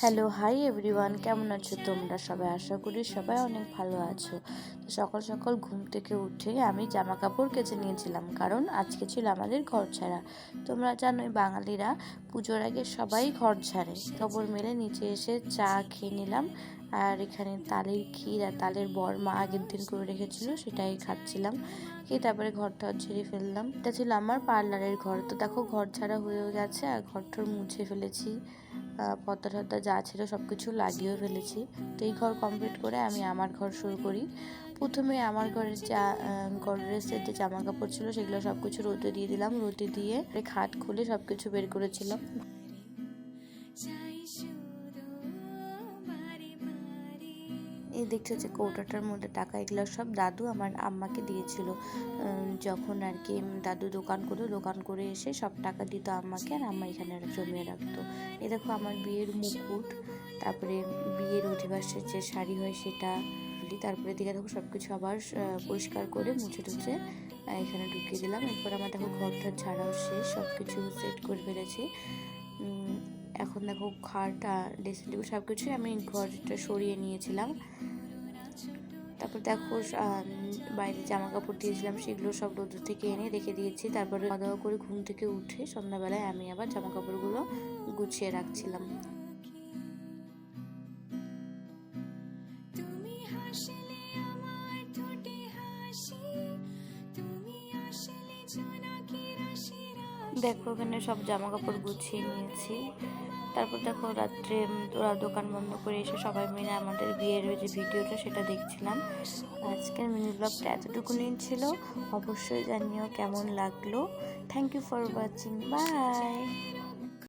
Hello hi everyone কেমন আছো তোমরা? সবাই আশা করি সবাই অনেক ভালো আছো। তো সকাল সকাল ঘুম থেকে উঠে আমি জামা কাপড় কেচে নিয়েছিলাম, কারণ আজকে ছিল আমাদের ঘর ছাড়া। তোমরা জানোই বাঙালিরা পুজোর আগে সবাই ঘর ছাড়ে। খবর মেলে নিচে এসে চা খেয়ে নিলাম, আর এখানে তালের ক্ষীর আর তালের বর মা আগের দিন করে রেখেছিল, সেটাই খাচ্ছিলাম। খেয়ে তারপরে ঘরটা ছেড়ে ফেললাম। এটা ছিল আমার পার্লারের ঘর। তো দেখো, ঘর ছাড়া হয়েও গেছে, আর ঘরটার মুছে ফেলেছি। পর্দা টর্দা যা ছিল সব কিছু লাগিয়েও ফেলেছি। তো এই ঘর কমপ্লিট করে আমি আমার ঘর শুরু করি। প্রথমে আমার ঘরের যা ঘরের যে জামা কাপড় ছিল, সেগুলো সব কিছু রোদে দিয়ে দিলাম। রোদে দিয়ে খাট খুলে সব কিছু বের করেছিলাম। এই দেখছ যে কৌটাটার মধ্যে টাকা, এগুলো সব দাদু আমার আম্মাকে দিয়েছিল। যখন আর কি দাদু দোকান করতো, দোকান করে এসে সব টাকা দিত আম্মাকে আর আম্মা এখানে জমিয়ে রাখতো। এই দেখো আমার বিয়ের মুকুট, তারপরে বিয়ের অধিবাসের যে শাড়ি হয় সেটা, তারপরে দিকে দেখো সব কিছু আবার পরিষ্কার করে মুছে টুছে এখানে ঢুকিয়ে দিলাম। এরপর আমার দেখো ঘরটা ছাড়াও শেষ সব কিছু সেট করে ফেলেছি। এখন দেখো খাটটা ড্রেসিং টেবিল সব কিছুই আমি ঘরটা সরিয়ে নিয়েছিলাম। তারপর দেখো বাইরে জামা কাপড় দিয়েছিলাম সেগুলো সব রোদ থেকে এনে রেখে দিয়েছি। তারপরে খাওয়া দাওয়া করে ঘুম থেকে উঠে সন্ধ্যাবেলায় আমি আবার জামা কাপড়গুলো গুছিয়ে রাখছিলাম। দেখো ওখানে সব জামা কাপড় গুছিয়ে নিয়েছি। তারপর দেখো রাত্রে ওরা দোকান বন্ধ করে এসে সবাই মিলে আমাদের বিয়ের যে ভিডিওটা সেটা দেখছিলাম। আজকের মিনি ব্লগটা এতটুকুনি ছিল। অবশ্যই জানিও কেমন লাগল। Thank you for watching bye